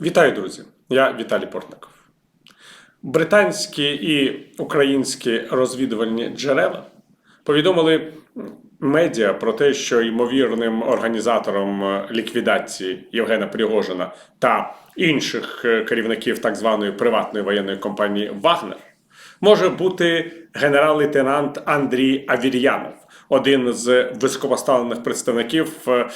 Вітаю, друзі! Я Віталій Портников. Британські і українські розвідувальні джерела повідомили медіа про те, що ймовірним організатором е, ліквідації Євгена Пригожина та інших е, керівників так званої приватної воєнної компанії Вагнер може бути генерал-лейтенант Андрій Авір'янов, один з високопоставлених представників е,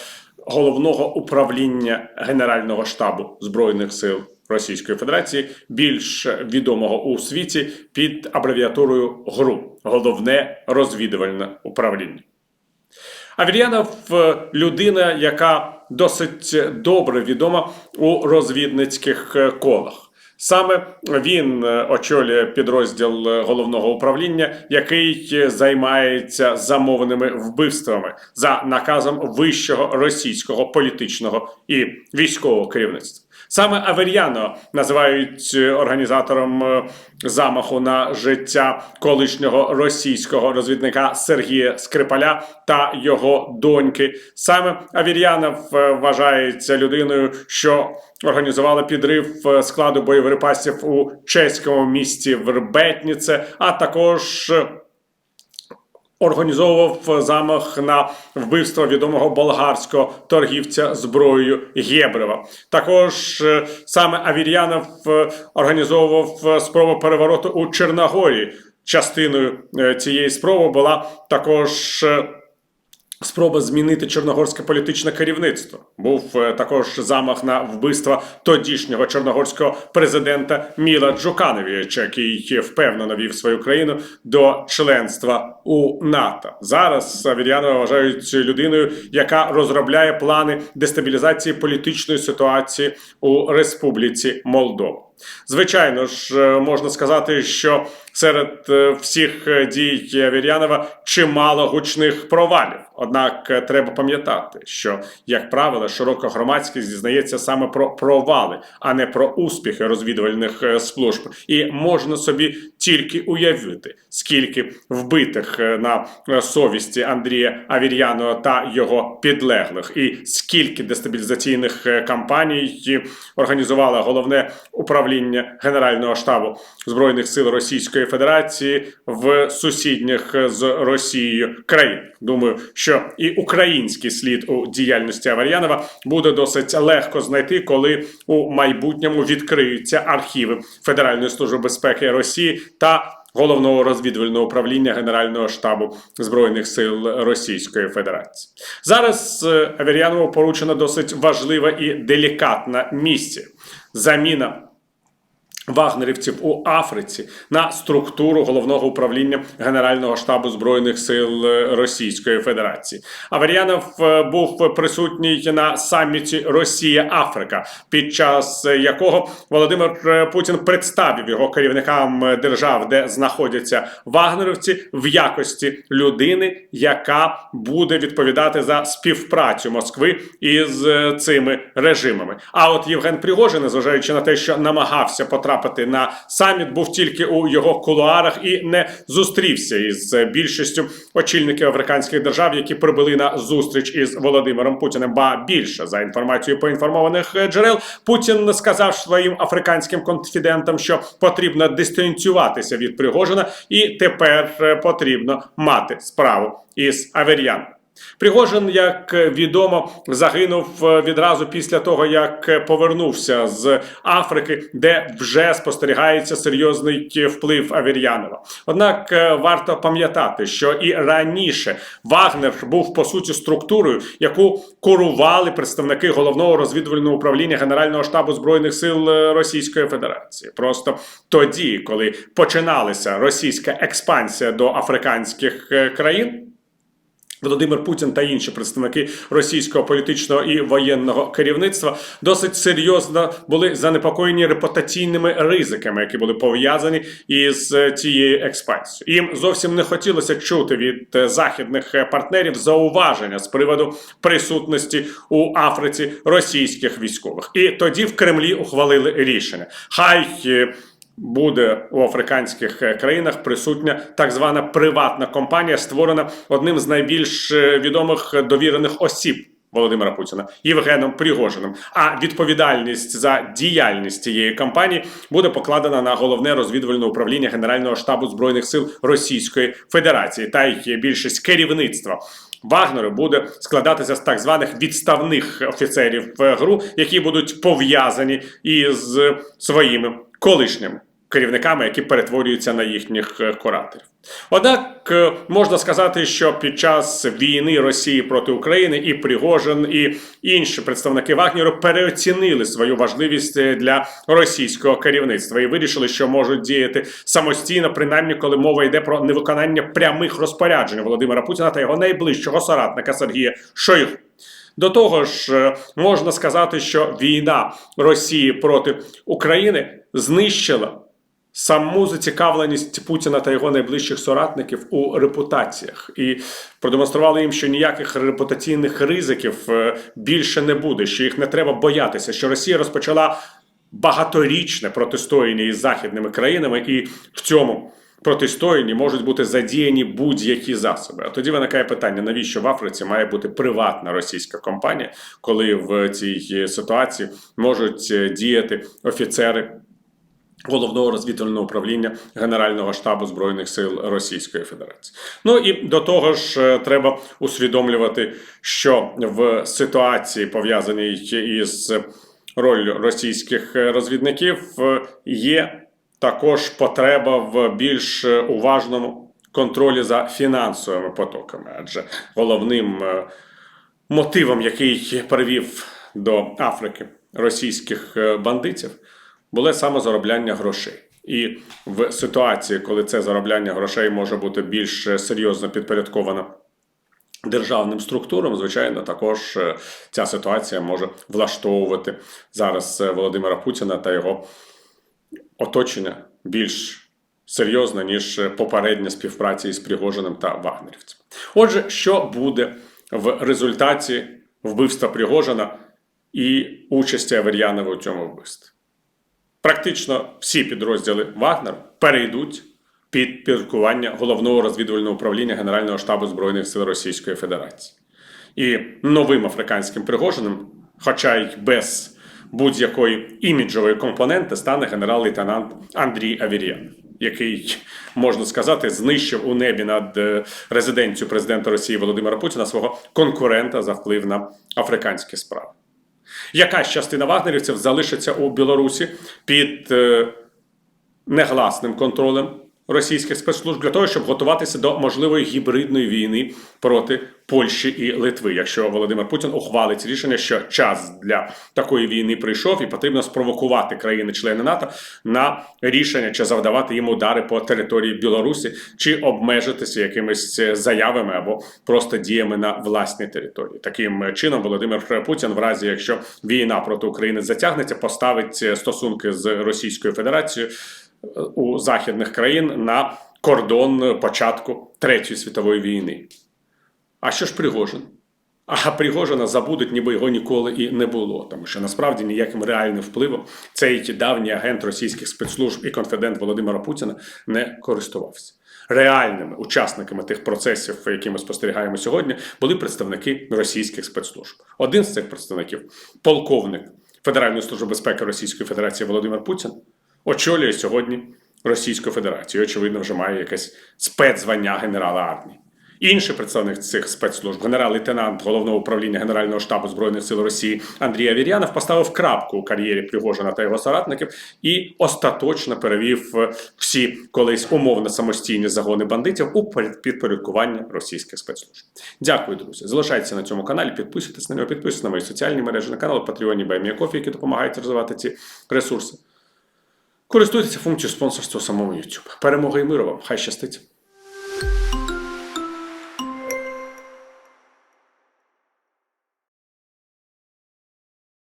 головного управління Генерального штабу Збройних сил Російської Федерації, більш відомого у світі під абревіатурою ГРУ головне розвідувальне управління. Авір'янов е, людина, яка досить добре відома у розвідницьких е, колах. Саме він е, очолює підрозділ е, головного управління, який е, займається замовними вбивствами за наказом вищого російського політичного і військового керівництва. Саме Авер'яно називають е, організатором е, замаху на життя колишнього російського розвідника Сергія Скрипаля та його доньки. Саме Авір'янов е, вважається людиною, що організувала підрив складу боєприпасів у чеському місті Вербетніце, а також. Е, Організовував замах на вбивство відомого болгарського торгівця зброєю Гєбрева. Також е, саме Авір'янов е, організовував е, спробу перевороту у Чорногорії. Частиною е, цієї спроби була також е, спроба змінити чорногорське політичне керівництво. Був е, також замах на вбивство тодішнього чорногорського президента Міла Джукановича, який впевнено вів свою країну до членства у НАТО. Зараз Авір'янова вважають людиною, яка розробляє плани дестабілізації політичної ситуації у Республіці Молдова. Звичайно ж, е, можна сказати, що серед е, всіх е, дій Вір'янова чимало гучних провалів. Однак треба пам'ятати, що, як правило, широка громадськість дізнається саме про провали, а не про успіхи розвідувальних служб. І можна собі тільки уявити, скільки вбитих е, на е, совісті Андрія Авір'янова та його підлеглих, і скільки дестабілізаційних е, кампаній організувало головне управління Генерального штабу збройних сил Російської Федерації в сусідніх з Росією країнах. Думаю, що і український слід у діяльності Авар'янова буде досить легко знайти, коли у майбутньому відкриються архіви Федеральної служби безпеки Росії та головного розвідувального управління Генерального штабу збройних сил Російської Федерації. Зараз е, поручена досить важлива і делікатна місія заміна. Вагнерівців у Африці на структуру головного управління Генерального штабу збройних сил е, Російської Федерації. Аваріянов е, був присутній на саміті Росія-Африка, під час якого Володимир е, Путін представив його керівникам держав, де знаходяться вагнерівці, в якості людини, яка буде відповідати за співпрацю Москви із цими режимами. А от Євген Пригожин, незважаючи на те, що намагався потрапити на саміт, був тільки у його кулуарах і не зустрівся із більшістю очільників африканських держав, які прибули на зустріч із Володимиром Путіним. Ба більше за інформацією поінформованих джерел, Путін сказав своїм африканським конфідентам, що потрібно дистанціюватися від Пригожина, і тепер потрібно мати справу із Авер'яном. Пригожин, як відомо, загинув е, відразу після того, як повернувся з Африки, де вже спостерігається серйозний вплив Авір'янова. Однак е, варто пам'ятати, що і раніше Вагнер був по суті структурою, яку курували представники головного розвідувального управління Генерального штабу збройних сил е, Російської Федерації. Просто тоді, коли починалася російська експансія до африканських е, країн. Володимир Путін та інші представники російського політичного і воєнного керівництва досить серйозно були занепокоєні репутаційними ризиками, які були пов'язані із е, цією експансією. Їм зовсім не хотілося чути від е, західних е, партнерів зауваження з приводу присутності у Африці російських військових. І тоді в Кремлі ухвалили рішення. Хай буде у африканських е, країнах присутня так звана приватна компанія, створена одним з найбільш е, відомих довірених осіб Володимира Путіна Євгеном Пригожиним. А відповідальність за діяльність цієї кампанії буде покладена на головне розвідувальне управління Генерального штабу збройних сил Російської Федерації та їх більшість керівництва. Вагнеру буде складатися з так званих відставних офіцерів ГРУ, які будуть пов'язані із своїми колишніми керівниками, які перетворюються на їхніх е, кураторів. Однак е, можна сказати, що під час війни Росії проти України і Пригожин, і інші представники Вагнеру переоцінили свою важливість е, для російського керівництва і вирішили, що можуть діяти самостійно, принаймні коли мова йде про невиконання прямих розпоряджень Володимира Путіна та його найближчого соратника Сергія Шойгу. До того ж, можна сказати, що війна Росії проти України знищила саму зацікавленість Путіна та його найближчих соратників у репутаціях і продемонстрували їм, що ніяких репутаційних ризиків е, більше не буде, що їх не треба боятися, що Росія розпочала багаторічне протистояння із західними країнами, і в цьому протистоянні можуть бути задіяні будь-які засоби. А тоді виникає питання: навіщо в Африці має бути приватна російська компанія, коли в цій ситуації можуть е, діяти офіцери. Головного розвідувального управління Генерального штабу збройних сил Російської Федерації. Ну і до того ж, е, треба усвідомлювати, що в ситуації пов'язаній із роллю російських розвідників е, є також потреба в більш уважному контролі за фінансовими потоками, адже головним е, мотивом, який привів до Африки російських е, бандитів, було саме заробляння грошей. І в ситуації, коли це заробляння грошей може бути більш е, серйозно підпорядковано державним структурам, звичайно, також е, ця ситуація може влаштовувати зараз е, Володимира Путіна та його оточення більш серйозно, ніж попередня співпраця із Пригожиним та Вагнерівцем. Отже, що буде в результаті вбивства Пригожина і участі Авер'янова у цьому вбивстві? Практично всі підрозділи Вагнера перейдуть під підпорядкування головного розвідувального управління Генерального штабу Збройних сил Російської Федерації. І новим африканським Пригожиним, хоча й без будь-якої іміджової компоненти, стане генерал-лейтенант Андрій Авір'ян, який, можна сказати, знищив у небі над е, резиденцією президента Росії Володимира Путіна свого конкурента за вплив на африканські справи. Якась частина вагнерівців залишиться у Білорусі під е, негласним контролем російських спецслужб для того, щоб готуватися до можливої гібридної війни проти Польщі і Литви, якщо Володимир Путін ухвалить рішення, що час для такої війни прийшов, і потрібно спровокувати країни-члени НАТО на рішення чи завдавати їм удари по території Білорусі, чи обмежитися якимись заявами або просто діями на власній території. Таким чином, Володимир Путін, в разі якщо війна проти України затягнеться, поставить стосунки з Російською Федерацією у західних країн на кордон початку Третьої світової війни. А що ж Пригожин? А Пригожина забудуть, ніби його ніколи і не було, тому що насправді ніяким реальним впливом цей давній агент російських спецслужб і конфідент Володимира Путіна не користувався. Реальними учасниками тих процесів, які ми спостерігаємо сьогодні, були представники російських спецслужб. Один з цих представників, полковник Федеральної служби безпеки Російської Федерації Володимир Путін, очолює сьогодні Російську Федерацію. Очевидно, вже має якесь спецзвання генерала армії. Інший представник цих спецслужб, генерал-лейтенант головного управління Генерального штабу збройних сил Росії Андрій Авір'янов поставив крапку у кар'єрі Пригожина та його соратників і остаточно перевів е, всі колись умовно самостійні загони бандитів у підпорядкування російських спецслужб. Дякую, друзі. Залишайтеся на цьому каналі, підписуйтесь на нього, підписуйтесь на мої соціальні мережі на канал Патреоні Байміякофі, які допомагають розвивати ці ресурси. Користуйтеся функцією спонсорства самого YouTube. Перемоги і миру вам! Хай щастить!